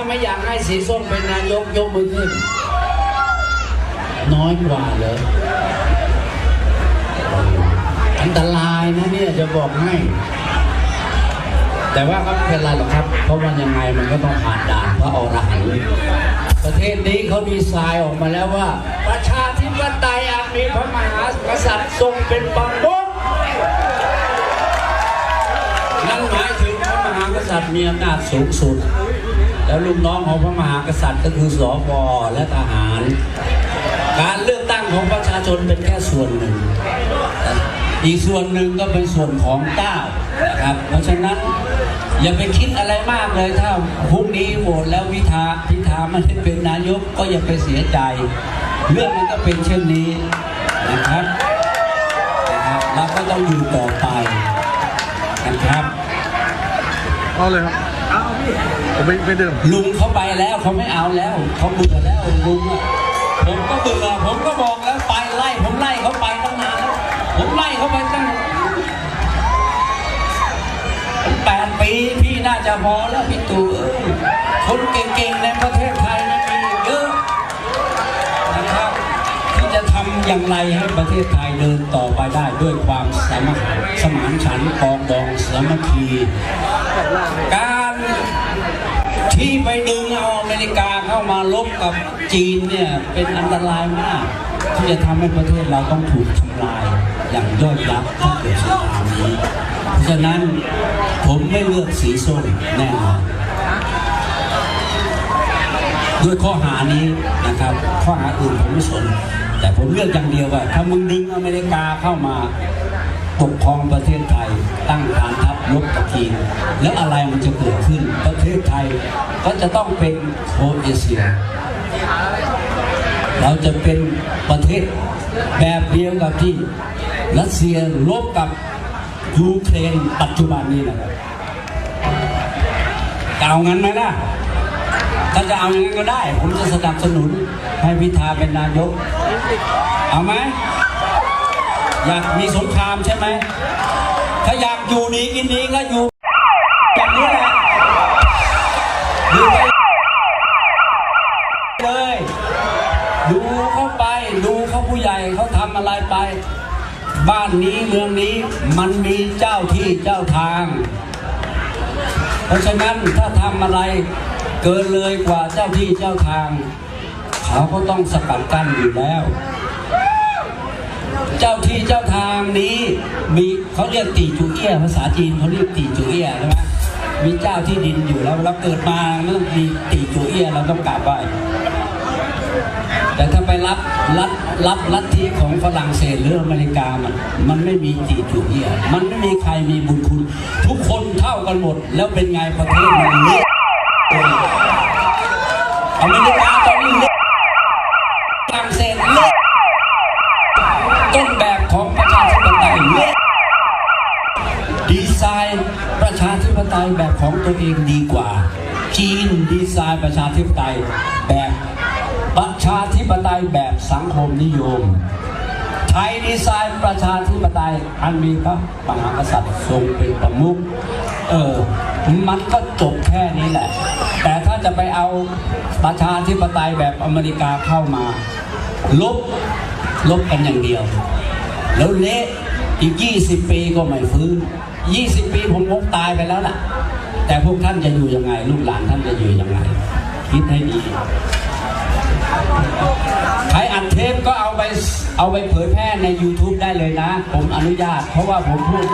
ถ้าไม่อยากให้สีส้มเป็นนายกยกมือขึ้น น้อยกว่าเลยอันตรายนะเนี่ยจะบอกให้ แต่ว่าก็ไม่เป็นไรหรอกครับ เพราะมันยังไงมันก็ต้องผ่านด่านพระอรหันต์ประเทศนี้เขาดีไซน์ออกมาแล้วว่า ประชาธิปไตยอาจมีพระมหากษัตริย์ทรงเป็นประมุขนั่นหมายถึงพระมหากษัตริย์มีอำนาจสูงสุด แล้วลูกน้องของพระมหากษัตริย์ก็คือสวและทหาร การเลือกตั้งของประชาชนเป็นแค่ส่วนหนึ่ง อีกส่วนหนึ่งก็เป็นส่วนของเจ้านะครับ เพราะฉะนั้นอย่าไปคิดอะไรมากเลยถ้าพรุ่งนี้โหวตแล้วพิธาพิธาม่ได้เป็นนายกก็อย่าไปเสียใจ เรื่องมันก็เป็นเช่นนี้นะครับนะครับเราก็ต้องอยู่ต่อไปนะครับเอาเลยครับ ผมไม่ไม่ดื่มลุงเขาไปแล้วเขาไม่เอาแล้วเขาเบื่อแล้วลุงอะผมก็เบื่อผมก็บอกแล้วไปไล่ผมไล่เขาไปตั้งนานแล้วผมไล่เขาไปตั้งแปดปีพี่น่าจะพอแล้วพี่ตู่เอ้ยคนเก่งๆในประเทศไทยนะมีอีกเยอะนะครับที่จะทำอย่างไรให้ประเทศไทยเดินต่อไปได้ด้วยความสามัคสมานฉันท์ปรองดองสามัคคีการ ที่ไปดึงเอาอเมริกาเข้ามาลบกับจีนเนี่ยเป็นอันตรายมาก ที่จะทำให้ประเทศเราต้องถูกทำลายอย่างย่อยยับถ้าเกิดสงครามนี้เพราะฉะนั้นผมไม่เลือกสีส้มแน่นอนด้วยข้อหานี้นะครับ ข้อหาอื่นผมไม่สน แต่ผมเลือกอย่างเดียวว่าถ้ามึงดึงอเมริกาเข้ามา ปกครองประเทศไทยตั้งฐานทัพลบกับจีนแล้วอะไรมันจะเกิดขึ้น ประเทศไทยก็จะต้องเป็นโคเอเชีย เราจะเป็นประเทศแบบเดียวกับที่รัสเซียลบกับยูเครนปัจจุบันนี้นะครับจะเอางั้นไหมล่ะถ้าจะเอาอย่างนั้นก็ได้ ผมจะสนับสนุนให้พิธาเป็นนายก เอาไหม อยากมีสงครามใช่ไหม ถ้าอยากอยู่ดีกินดีก็อยู่อย่างนี้แหละอยู่ไปเลย ดูเข้าไป ดูเขาผู้ใหญ่เขาทำอะไรไป บ้านนี้เมืองนี้มันมีเจ้าที่เจ้าทาง เพราะฉะนั้นถ้าทำอะไรเกินเลยกว่าเจ้าที่เจ้าทาง เขาก็ต้องสกัดกั้นอยู่แล้ว เจ้าที่เจ้าทางนี้มีเขาเรียกตีจูเอี้ยภาษาจีนเขาเรียกตีจูเอี้ยใช่ไหมมีเจ้าที่ดินอยู่แล้วเราเกิดมามันต้องมีตีจูเอี้ยเราต้องกราบไหว้แต่ถ้าไปรับรับรับลัทธิของฝรั่งเศสหรืออเมริกามันมันไม่มีตีจูเอี้ยมันไม่มีใครมีบุญคุณ ทุกคนเท่ากันหมด แล้วเป็นไงประเทศมันเละอเมริกาตอนนี้เละฝรั่งเศสเละ ต้นแบบของประชาธิปไตยเละดีไซน์ประชาธิปไตยแบบของตัวเองดีกว่า จีนดีไซน์ประชาธิปไตยแบบประชาธิปไตยแบบสังคมนิยม ไทยดีไซน์ประชาธิปไตยอันมีพระมหากษัตริย์ทรงเป็นประมุขเออมันก็จบแค่นี้แหละ แต่ถ้าจะไปเอาประชาธิปไตยแบบอเมริกาเข้ามาลบ ลบกันอย่างเดียว แล้วเละอีก 20 ปีก็ไม่ฟื้น 20 ปีผมคงตายไปแล้วล่ะ แต่พวกท่านจะอยู่ยังไง ลูกหลานท่านจะอยู่ยังไง คิดให้ดีใครอัดเทปก็เอาไปเอาไปเผยแพร่ใน YouTube ได้เลยนะ ผมอนุญาต เพราะว่าผมพูด